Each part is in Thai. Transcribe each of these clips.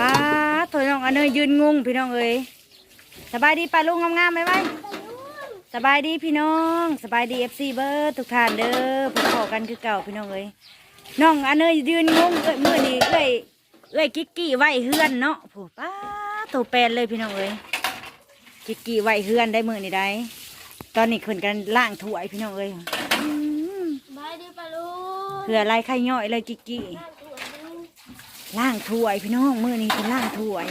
ป้าโถยน้องอันเนยยืนงงพี่น้องเอ้ยสบายดีป้าลุงงามๆไหมไหมสบายดีพี่น้องสบายดีเอฟซีเบิร์ดทุกท่านเด้อพบพอกันคือเก่าพี่น้องเอ้ยน้องอันเนยยืนงงเอ้ยมือนี้เอ้ยเอ้ยกิกกี้ไหวเฮือนเนาะผู้ป้าโตแปลนเลยพี่น้องเอ้ยกิกกี้ไหวเฮือนได้มือนี่ได้ ตอนนี้ขึ้นกันล่างถ้วยพี่น้องเอ้ยอืมบายดีปะลุงเผื่ออะไรไข่ย่อยเลยกิกกี้ ล่างถ้วยพี่น้องมือนี้เป็นล่างถ้วย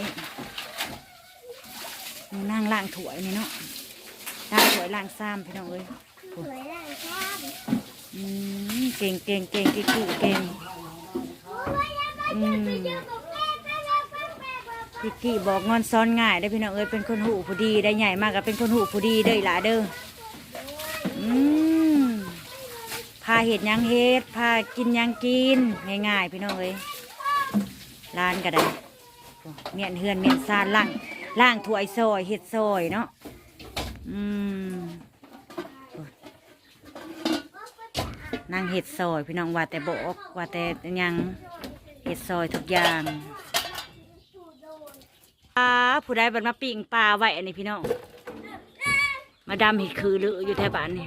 มือนั่งล่างถ้วยนี่เนาะล่างถ้วยล่างซ้ำพี่น้องเอ้ยสวยแรงชอบอืมเก่งเก่งเก่งกิ๊กกี้เก่งอืมกิ๊กกี้บอกงอนซ้อนง่ายได้อพี่น้องเอ้ยเป็นคนหูผู้ดีได้ใหญ่มากก็เป็นคนหูผู้ดีเด้อหล่ะเด้ออืมพาเห็ดหยังเห็ดพากินหยังกินง่ายๆพี่น้องเอ้ย ร้านก็ได้เมียนเฮือนเมียนซานล่างล่างถ้วยซอยเห็ดซอยเนาะอืมนั่งเห็ดซอยพี่น้องว่าแต่บอกว่าแต่ยังเห็ดซอยทุกอย่างปลาผู้ใดบันมาปิ้งปลาไว้อันนี้พี่น้องมาดำเห็ดคือหรืออยู่แถวบ้านนี่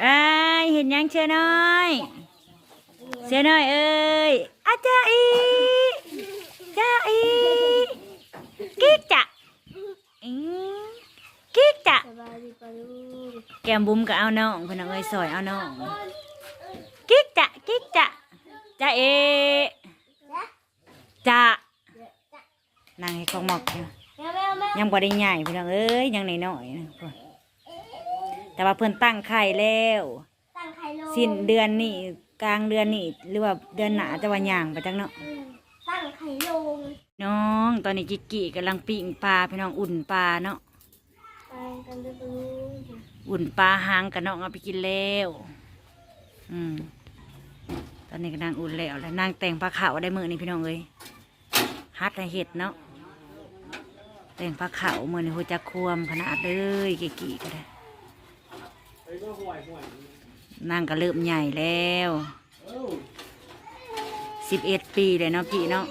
ไอ้ยเห็นยังเชื่อน้อย เสียหน่อยเอ้ยอาจารย์อีจ้าอีกิ๊กจะอิ๊งกิ๊กจะสบายดีปะลุงแก้มบุ้มก็เอาน้องเพนนังเอ้ยซอยเอาน้องกิ๊กจะกิ๊กจะจ้าเอจ้านางให้ของหมอกอยู่แม่แม่แม่ยังบ่ได้ใหญ่พี่น้องเอ้ยยังน้อยๆนะพุ่นแต่ว่าเพิ่นตั้งไข่แล้วตั้งไข่ลงสิ้นเดือนนี่ กลางเดือนนี่หรือว่าเดือนหนาจะว่าย่างไปจังเนาะอืมตั้งไข่ลงน้องตอนนี้กิกกี้กำลังปิ้งปลาพี่น้องอุ่นปลาเนาะไปกันด้วยปะลุงอุ่นปลาหางกับน้องเอาไปกินแล้วอืมตอนนี้ก็นางอุ่นแล้วแล้วนางแต่งปลาขาวได้มือนี่พี่น้องเอ้ยฮัดให้เห็ดเนาะแต่งปลาขาวมือนี่หัวจักควมขนาดเลยกิกกี้ก็ได้ นางก็เริ่มใหญ่แล้วสิบเอ็ดปีเลยเนาะพี่เนาะ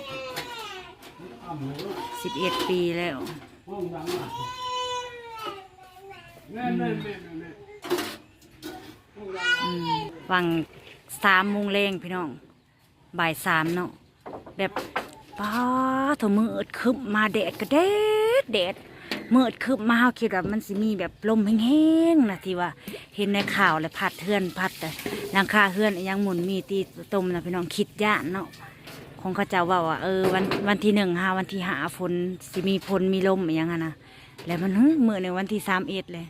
สิบเอ็ดปีแล้ววังสามโมงแรงพี่น้องบ่ายสามเนาะแบบป้าถมืดคึบมาแดดก็แดดแดด มืดคึบมาเฮาคิดว่ามันสิมีแบบลมแห้งๆนะที่ว่า เห็นในข่าวเลยพัดเทือนพัดแต่หลังคาเฮือนยังหมุนมีตีตมนะพี่น้องคิดย่านเนาะคงเขาจ้าว่าว่าเออวันวันที่หนึ่งหาวันที่หาฝนสิมีฝนมีลมอย่างนั้นนะแล้วมันเฮ้ยมือในวันที่สามเอ็ดเลย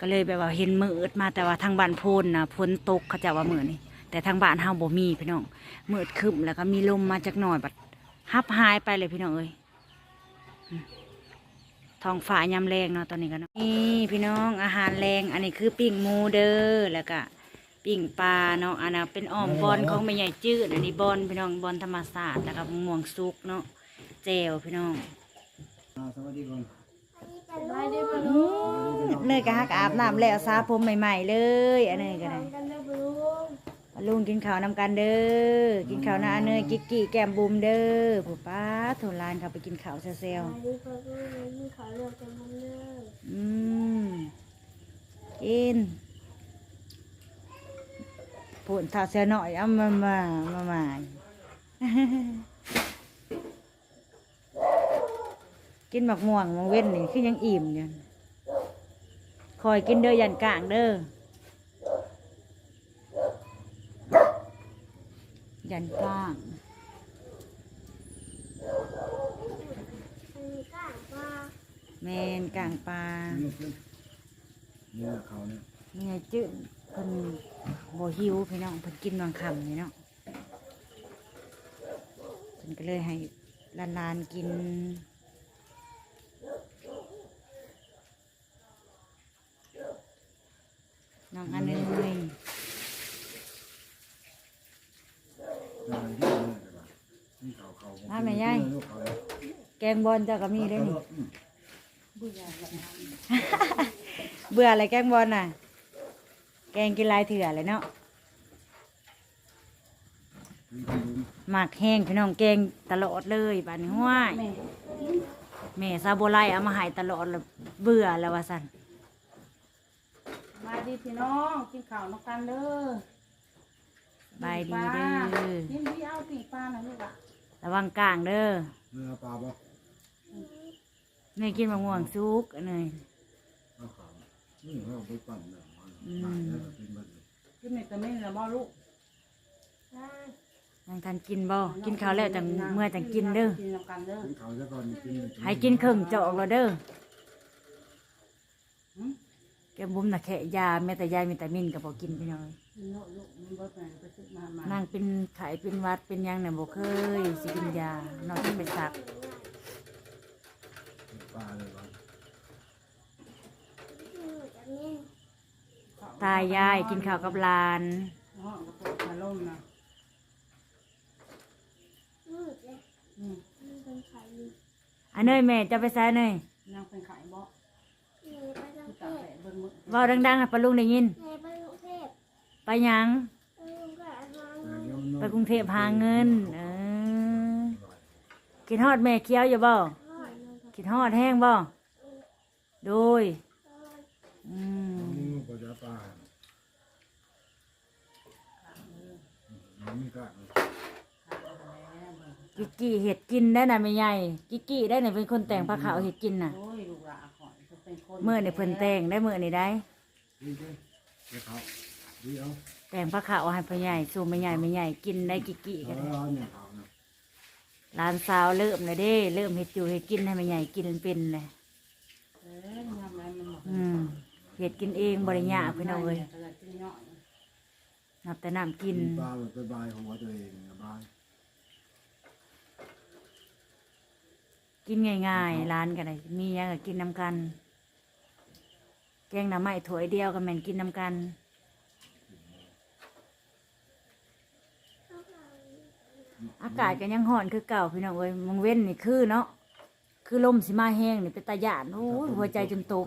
ก็เลยแบบว่าเห็นมืดมาแต่ว่าทางบ้านโพนนะฝนตกเขาจะว่ามือนี่แต่ทางบ้านเฮาบ่มีพี่น้องมืดครึ้มแล้วก็มีลมมาจากหน่อยบัดฮับหายไปเลยพี่น้องเอ้ย ท้องฟ้ายามแรงเนาะตอนนี้กันเนาะนี่พี่น้องอาหารแรง อันนี้คือปิ้งหมูเด้อแล้วก็ปิ้งปลาเนาะอันนั้นเป็นอ้อมบอลของแม่ใหญ่จืดอันนี้บอลพี่น้องบอลธรรมศาสตร์แล้วก็ม่วงสุกเนาะเจลพี่น้องสวัสดีก่อนสบายดีปะอืลุงมเนยก็ฮักอาบน้ำแล้วซาผมใหม่ ๆ เลยอันนี้ก็ได้ กันด้วยปะลุงลุงกินข้าวนำกันเด้อ กินข้าวหน้าเนยกิกกี้แก้มบุมเด้อผู้ป้าโทรลานเขาไปกินข้าวเซลสบายดีปะลุงมีขอเลือกกันบ้างเด้ออืมกินผุนถ้าเสียหน่อยเอามามามามากินหมักม่วงมังเว้นนี่คือยังอิ่มอยู่คอยกินเด้อยันกลางเด้อ ยันกลางอันนี้ก้างปลาแมนกลางปลาเนื้อเขาเนี่ยนี่ไงจืดเพิ่นบ่หิวพี่น้องเพิ่นกินบางคำนี่เนาะเพิ่นก็เลยให้ลานๆกินน้องอันเนย เนื้อที่เนื้อนี่เขาเขาทำไมยายเนื้อเขาเนี่ยแกงบอลเจ้าก็มีได้นี่ เบื่ออะไรแกงบอลน่ะ แกงกินหลายเถื่อเลยเนาะอืมหมักแห้งพี่น้องแกงตลอดเลยบานนี้ห้วยแม่แม่ซาโบไลเอามาใหายตลอดแล้วเบื่อแล้วว่าสันมาดีพี่น้องกินข้าวน้ำกันเด้อบายดีเด้อยินดีเอาปีกปลาหน่อยลูกอะ ระวังกลางเด้อเนื้อปลาบ่เนยกินมะม่วงสุกเนยเอาขาวนี่เราไปปั่นเนี่ยมันอืมปั่นแล้วก็กินมันกินเม็ดแต่ไม่ละบ่ลูกได้ยังทันกินบ่กินข้าวแล้วจังเมื่อจังกินเด้อกินน้ำกันเด้อกินเขาวซะก่อนกินให้กินครึ่งจอกแล้วเด้อ หืม แกบุ้มน่ะแค่ยาแม้แต่ยามีแต่มินก็บ่กินพี่น้องกินโลดลูกมันเบิดไปไปซื้อมามานั่งเป็นไข้เป็นหวัดเป็นหยังเนี่ยบ่เคยสิกินยานอกจากไปสักปลาเลยว่าอืมจะนี่ตายยายกินข้าวกับหลาน ห้องกระโปรงขาล่มนะมืดเลยนี่มันเป็นไข่อยู่อันเนยแม่จะไปใส่เนยนางเป็นไข่บ่นี่ไปกรุงที่เทตาพแผลเบิ่งมือเว้าดังๆให้ปะลุงได้ยินนี่ไปกรุงเทพไปหยัง ไปกรุงเทพหาแต่เงินเดี๋ยวมันไปกรุงเทพหาเงิน เออกินฮอดแม่เคี้ยวอยู่บ่ทอดมันกินฮอดแห้งบ่โดยทอดอืมนี่มันก็จะปลามันมีกากเลยกิกกี้เห็ดกินได้น่ะไม่ใหญ่กิกกี้ได้น่ะเป็นคนแต่งผ้าขาวเห็ดกินน่ะ โอ้ยลูกหลานขอยจะ เป็นคนเมื่อนี่เพิ่นแต่งได้เมื่อนี่ได้ดีดิเดี๋ยวเขาดีเอาแต่งผ้าขาวให้พ่อใหญ่สู่ไม่ใหญ่ไม่ใหญ่กินได้กิกกี้เอาก็ได้เอาเนี่ยเขาเนี่ยหลานสาวเริ่มเลยเด้ เริ่มเห็ดอยู่เห็ดกินให้ไม่ใหญ่กินเป็นเลย เอ้ยทำอะไรมันบอกอืมเห็ดกินเองบริยากพี่น้องเอ้ยกระดาษจิ้งเหาะนับแต่น้ำกิน ปลาแบบไปบายหัวตัวเองนะบายกินง่ายๆร้านกันเลยมีหยังก็กินน้ำกันแก งหน่อไม้ถ้วยเดียวก็แม่นกินน้ำกัน อากาศก็ยังห่อนคือเก่าพี่น้องเอ้ยมึงเว้นนี่คือเนาะคือลมสิมาแห้งนี่เป็นตาหยาดโอ้ยหัวใจจนตก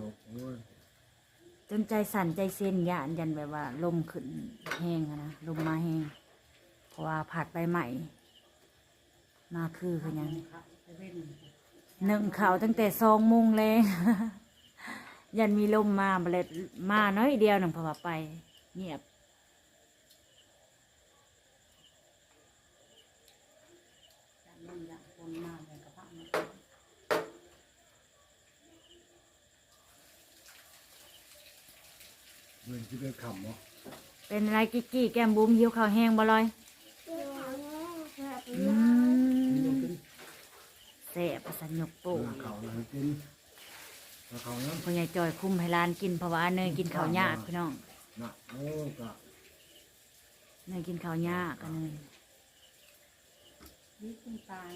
จนใจสั่นใจเส้นหยาดยันแบบว่า ลมขึ้นแห้งอะนะลมมาแห้งเพราะว่าผัดใบใหม่ มาคือคือยังหนึ่งข่าวตั้งแต่สองโมงเลย ยันมีลมมาบเลยมาน้อยเดียวหนึ่งเพอว่าไปเงียบจากเรื่องอย่างคนมาเลยกระเพาะมันเงินที่ได้ขำเนาะเป็นไรกิ๊กกี้แก้มบุ้มหิวข้าวแห้งบ่ลอยเดี๋ยวหาเงินแบบอืนี้มแสบประสันยกโป้งเขานะให้กิน แล้วเขาเนี่ยพ่อใหญ่จอยคุ้มให้ร้านกินเพราะว่าเนยกินข้าวยากพี่น้องนะโอ้กะเนยกินข้าวยากกันเลยนี่คุณตาย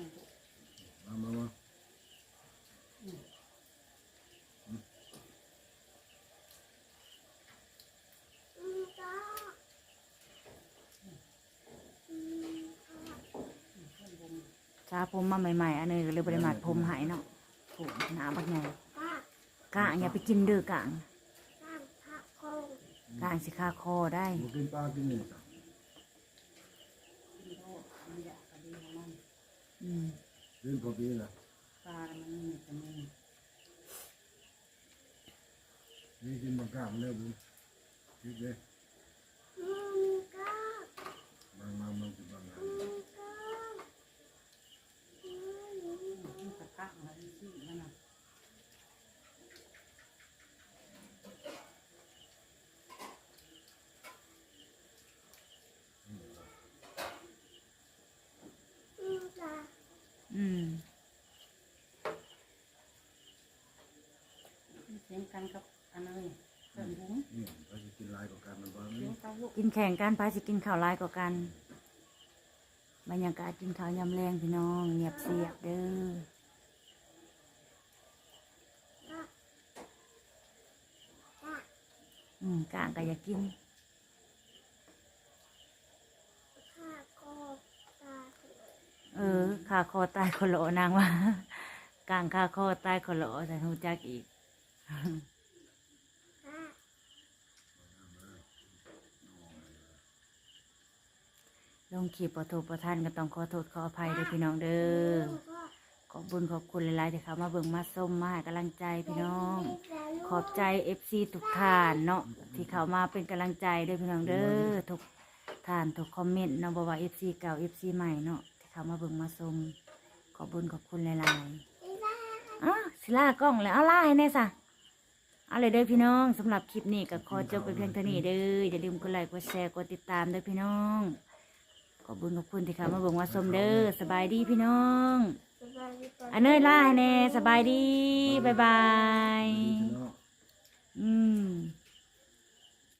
มามามาอืมก็อืมจ้าผมมาใหม่ๆอันนี้ก็เลยบริมาทผมหายเนาะโถูหนาบักใหญ่ ป้ากะอย่าไปกินเด้อกะข้ามพระโคงกะสิคาคอได้บ่กินปลากินเนี่ยจ้ะกินโลดมันอยากกระดีของมันอืมกินพอดีละปลามันมีแต่มันนี่กินบางกล้ามเริ่มคิดเลย อืมก็ มามามากินบางงาน อืมก็อืม มันกระกักมันที่มันน่ะ อืมก็ อืม เสียงกันกับอันนี้เกินบุ้งนี่เขาจะกินลายกับการมันบ้างเสียงกับลูกกินแข่งกันไปสิกินข้าวหลายกว่ากัน บรรยากาศกินข้าวยำแรงพี่น้องเงียบเสียบเด้อก็ก็อืมกลางก็อยากกิน ข้าก็ตาถึงเออขาคอตายคนละนางว่ากลางขาคอตายคนละแต่หูจักอีกข้า ลงงคลิประโทประท่านก็ต้องขอโทษขออภัยด้วยพี่น้องเด้อขอบบุญขอบคุณหลายๆที่เขามาเบิ่งมาส้มมาให้กำลังใจพี่น้อง ขอบใจเอฟซีทุกท่านเนาะที่เขามาเป็นกำลังใจด้วยพี่น้องเด้อทุกท่านทุกคอมเมนต์เนาะบอกว่าเอฟซีเก่าเอฟซีใหม่เนาะที่เขามาเบิ่งมาชมขอบบุญขอบคุณหลายๆอ๋อสิลากล้องแล้วเอาล่าให้แน่สะ อาเลยเด้อพี่น้องสำหรับคลิปนี้ก็ขอจบไปเพียงเท่านี้เด้ออย่าลืมกดไลค์กดแชร์กดติดตามเด้อพี่น้องขอบบุญขอบคุณที่เขามาเบิ่งมาชมเด้อสบายดีพี่น้องสบายดีก่อนอันเนยล่าให้แน่สบายดีบ๊ายบายพี่น้องอืม